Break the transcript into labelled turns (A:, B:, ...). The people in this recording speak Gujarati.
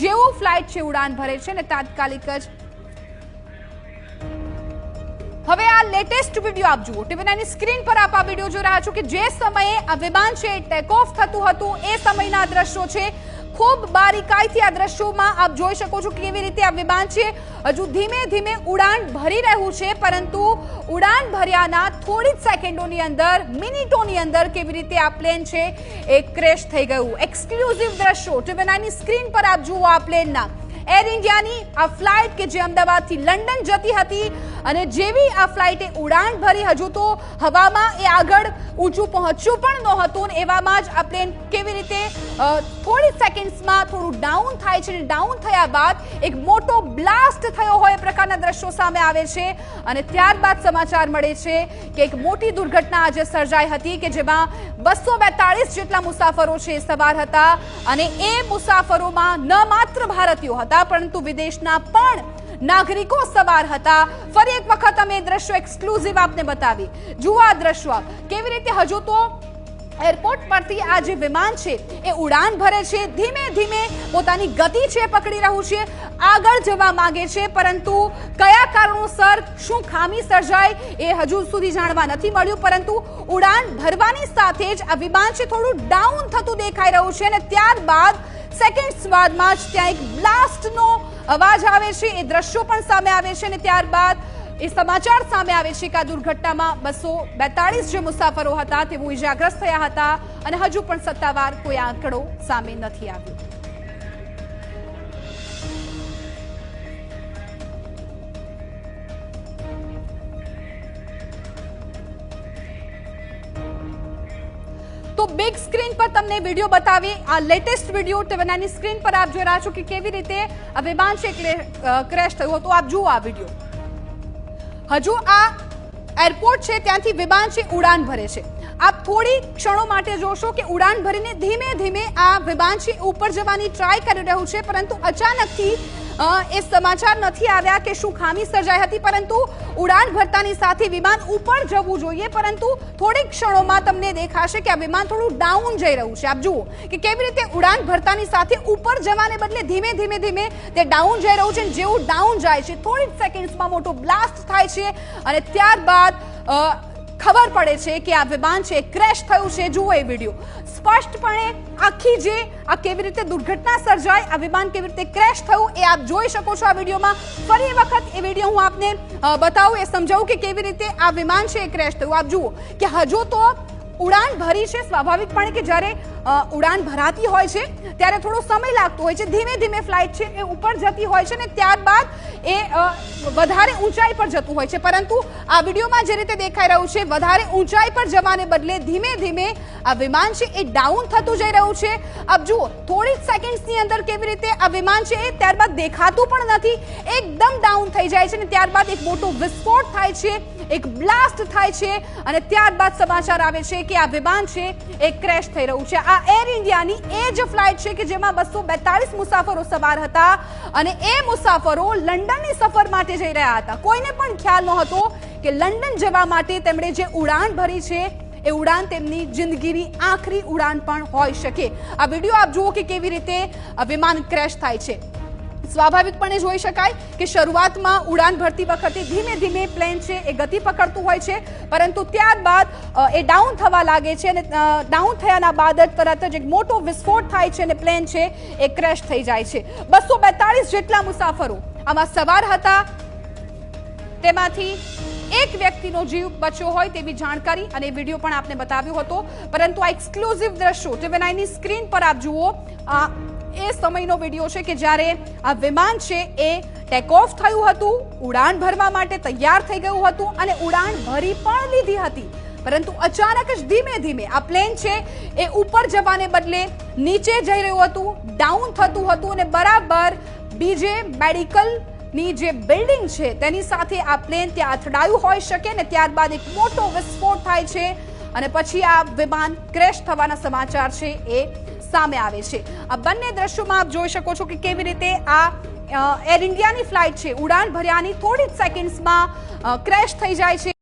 A: જેવું ફ્લાઇટ છે, ઉડાન ભરે છે ને તાત્કાલિક જ હવે આ લેટેસ્ટ વીડિયો આપ જુઓ. ટીવી સ્ક્રીન પર આપ આ વીડિયો જોઈ રહ્યા છો કે જે સમયે આ વિમાન છે ટેક ઓફ થતું હતું. એ સમયના દ્રશ્યો છે. ખૂબ બારીકાઈથી આ દ્રશ્યોમાં આપ જોઈ શકો છો કેવી રીતે આ વિમાન છે. હજુ ધીમે ધીમે ઉડાન ભરી રહ્યું છે, પરંતુ ઉડાન ભર્યાના થોડી જ સેકન્ડોની અંદર, મિનિટોની અંદર કેવી રીતે આ પ્લેન છે એ ક્રેશ થઈ ગયું. એક્સક્લુઝિવ દ્રશ્યો ટીવી સ્ક્રીન પર આપ જુઓ આ પ્લેનના. એર ઇન્ડિયાની આ ફ્લાઇટ કે જે અમદાવાદથી લંડન જતી હતી અને જેવી આ ફ્લાઇટે ઉડાણ ભરી, હજુ તો હવામાં એ આગળ ઊંચું પહોંચ્યું પણ નહોતું એવામાં જ આ પ્લેન કેવી રીતે થોડી સેકન્ડ્સમાં થોડું ડાઉન થાય છે ડાઉન થયા બાદ એક મોટો બ્લાસ્ટ થયો હોય એ પ્રકારના દ્રશ્યો સામે આવે છે. અને ત્યારબાદ સમાચાર મળે છે કે એક મોટી દુર્ઘટના આજે સર્જાઈ હતી કે જેમાં બસો જેટલા મુસાફરો છે સવાર હતા અને એ મુસાફરોમાં ન માત્ર ભારતીયો હતા, પરંતુ વિદેશના પણ નાગરિકો સવાર હતા. ફરી એક વખત અમે દ્રશ્યો એક્સક્લુઝિવ આપને બતાવી. જુઓ આ દ્રશ્યો કેવી રીતે હજુ તો એરપોર્ટ પરથી આ જે વિમાન છે, એ ઉડાન ભરે છે. ધીમે ધીમે પોતાની ગતિ છે પકડી રહ્યું છે. આગળ જવા માંગે છે, પરંતુ કયા કારણોસર શું ખામી સર્જાય એ હજુ સુધી જાણવા નથી મળ્યું. પરંતુ ઉડાન ભરવાની સાથે જ આ વિમાન છે થોડું ડાઉન થતું દેખાઈ રહ્યું છે અને ત્યારબાદ સેકન્ડ બાદમાં જ ત્યાં એક બ્લાસ્ટનો અવાજ આવે છે, એ દ્રશ્યો પણ સામે આવે છે અને ત્યારબાદ એ સમાચાર સામે આવે છે કે આ દુર્ઘટનામાં બસો બેતાળીસ જે મુસાફરો હતા, તેઓ ઇજાગ્રસ્ત થયા હતા અને હજુ પણ સત્તાવાર કોઈ આંકડો સામે નથી આવ્યો. તો બિગ સ્ક્રીન પર તમને વીડિયો બતાવી. આ લેટેસ્ટ વીડિયો ટીવીનાની સ્ક્રીન પર આપ જોઈ રહ્યા છો કે કેવી રીતે વિમાન છે ક્રેશ થયું હતું. આપ જુઓ આ વીડિયો. હજુ આ એરપોર્ટ છે, ત્યાંથી વિમાન છે, ઉડાન ભરે છે. આપ થોડી ક્ષણો માટે જોશો કે ઉડાન ભરીને ધીમે ધીમે આ વિમાન છે, ઉપર જવાની ટ્રાય કરી રહ્યું છે, પરંતુ અચાનકથી એ સમાચાર નથી આવ્યા કે શું ખામી સર્જાઈ હતી, પરંતુ ઉડાન ભરતાની સાથે વિમાન ઉપર જવું જોઈએ, પરંતુ થોડીક ક્ષણોમાં તમને દેખાશે કે આ વિમાન થોડું ડાઉન જઈ રહ્યું છે. આપ જુઓ કે કેવી રીતે ઉડાન ભરતાની સાથે ઉપર જવાને બદલે ધીમે ધીમે ધીમે તે ડાઉન જઈ રહ્યું છે, જેવું ડાઉન જાય છે. થોડી સેકન્ડ્સમાં મોટો બ્લાસ્ટ થાય છે અને ત્યારબાદ ખબર પડે છે કે આ વિમાન છે ક્રેશ થયું છે. જુઓ એ વીડિયો સ્પષ્ટપણે આખી જે આ કેવી રીતે દુર્ઘટના સર્જાય, આ વિમાન કેવી રીતે ક્રેશ થયું એ આપ જોઈ શકો છો આ વિડીયોમાં. ફરી વખત એ વીડિયો હું આપને બતાવું, એ સમજાવું કે કેવી રીતે આ વિમાન છે એ ક્રેશ થયું. આપ જુઓ કે હજુ તો ઉડાન ભરી છે સ્વાભાવિકપણે કે જ્યારે ઉડાન ભરાતી હોય છે, ત્યારે થોડો સમય લાગતો હોય છે. ધીમે ધીમે ફ્લાઇટ છે એ ઉપર જતી હોય છે ને ત્યારબાદ એ વધારે ઊંચાઈ પર જતું હોય છે. પરંતુ આ વિડીયોમાં જે રીતે દેખાઈ રહ્યું છે, વધારે ઊંચાઈ પર જવાને બદલે ધીમે ધીમે આ વિમાન છે, એ ડાઉન થતું જઈ રહ્યું છે. આપ જુઓ થોડી સેકન્ડ્સની અંદર કેવી રીતે આ વિમાન છે, એ ત્યારબાદ દેખાતું પણ નથી. એકદમ ડાઉન થઈ જાય છે અને ત્યારબાદ એક મોટો વિસ્ફોટ થાય છે, એક બ્લાસ્ટ થાય છે અને ત્યારબાદ સમાચાર આવે છે કે આ વિમાન છે, એ ક્રેશ થઈ રહ્યું છે. આ એર ઇન્ડિયાની એ જ ફ્લાઇટ છે કે જેમાં બસો મુસાફરો સવાર હતા અને એ મુસાફરો લંડનની સફર માટે જઈ રહ્યા હતા. કોઈને પણ ખ્યાલ નહોતો કે લંડન જવા માટે તેમણે જે ઉડાન ભરી છે એ ઉડાન તેમની જિંદગીની આખરી ઉડાન પણ હોઈ શકે. આ વીડિયો આપ જુઓ કે કેવી રીતે વિમાન ક્રેશ થાય છે. સ્વાભાવિકપણે જોઈ શકાય કે શરૂઆતમાં ઉડાન ભરતી વખતે ધીમે ધીમે પ્લેન છે એ ગતિ પકડતું હોય છે, પરંતુ ત્યારબાદ એ ડાઉન થવા લાગે છે અને ડાઉન થયાના બાદ જ તરત જ એક મોટો વિસ્ફોટ થાય છે અને પ્લેન છે એ ક્રેશ થઈ જાય છે. બસો જેટલા મુસાફરો આમાં સવાર હતા. તેમાંથી એક વ્યક્તિનો જીવ બચ્યો હોય તેવી જાણકારી અને વીડિયો પણ આપને બતાવ્યો હતો. પરંતુ આ એક્સક્લુઝિવ દ્રશ્યો ટીવી સ્ક્રીન પર આપ જુઓ. આ એ સમયનો વીડિયો છે કે જ્યારે આ વિમાન છે એ ટેક ઓફ થયું હતું, ઉડાન ભરવા માટે તૈયાર થઈ ગયું હતું અને ઉડાન ભરી પણ લીધી હતી. પરંતુ અચાનક જ ધીમે ધીમે આ પ્લેન છે એ ઉપર જવાને બદલે નીચે જઈ રહ્યું હતું ડાઉન થતું હતું અને બરાબર બીજે મેડિકલ ની જે બિલ્ડિંગ છે, તેની સાથે આ પ્લેન ત્યાં અથડાયું હોઈ શકે ને ત્યારબાદ એક મોટો વિસ્ફોટ થાય છે અને પછી આ વિમાન ક્રેશ થવાના સમાચાર છે એ સામે આવે છે. આ બંને દ્રશ્યોમાં આપ જોઈ શકો છો કે કેવી રીતે આ એર ઇન્ડિયાની ફ્લાઇટ છે, ઉડાન ભર્યાની થોડી જ સેકન્ડ્સમાં ક્રેશ થઈ જાય છે.